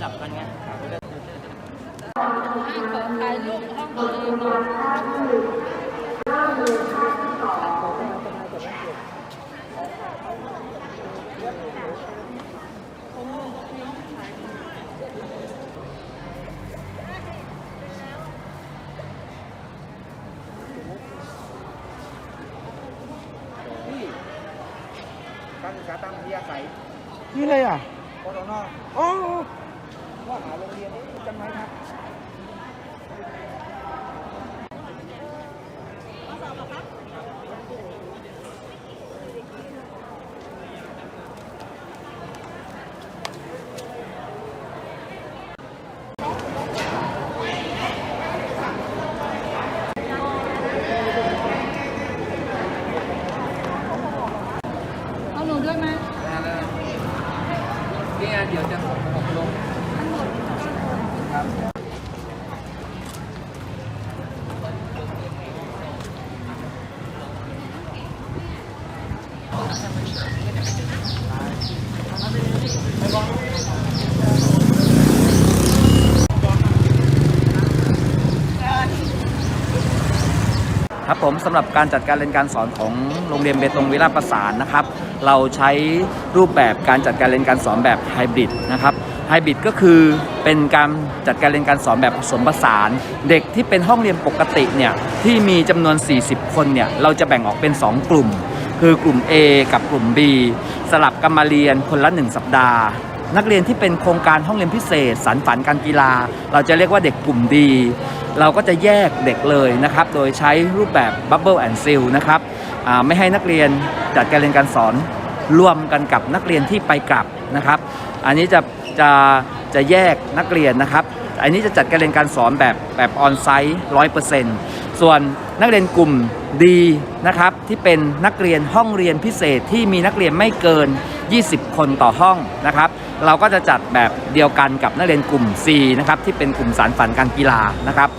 ศับกันไงขอถ่ายรูปห้องตัวเองหน่อยการศึกษาตามที่อาศัยนี่เลยอะโอโนอ๋อ ว่าหาโรงเรียนนี้กันไหมครับเอาหนูด้วยไหมเนี่ยเดี๋ยวจะส่งผมลง ครับผมสำหรับการจัดการเรียนการสอนของโรงเรียนเบตงวิลาประสานนะครับ เราใช้รูปแบบการจัดการเรียนการสอนแบบไฮบริดนะครับ ไฮบริดก็คือเป็นการจัดการเรียนการสอนแบบผสมผสาน เด็กที่เป็นห้องเรียนปกติเนี่ยที่มีจำนวน 40 คนเนี่ยเราจะแบ่งออกเป็น 2 กลุ่ม คือกลุ่ม A กับกลุ่ม B สลับกันมาเรียนคนละ 1 สัปดาห์ นักเรียนที่เป็นโครงการห้องเรียนพิเศษสารฝันการกีฬา เราจะเรียกว่าเด็กกลุ่มดี เราก็จะแยกเด็กเลยนะครับ โดยใช้รูปแบบ Bubble and Seal นะครับไม่ให้นักเรียนจัดการเรียนการสอนรวมกันกับนักเรียนที่ไปกลับนะครับ อันนี้จะ จะจะแยกนักเรียนนะครับ อันนี้จะจัดการเรียนการสอนแบบแบบออนไซต์ร้อยเปอร์เซ็นต์ส่วนนักเรียนกลุ่มดีนะครับที่เป็นนักเรียนห้องเรียนพิเศษที่มีนักเรียนไม่เกิน 20 คนต่อห้องนะครับ เราก็จะจัดแบบเดียวกันกับนักเรียนกลุ่ม C นะครับที่เป็นกลุ่มสารฝันการกีฬานะครับ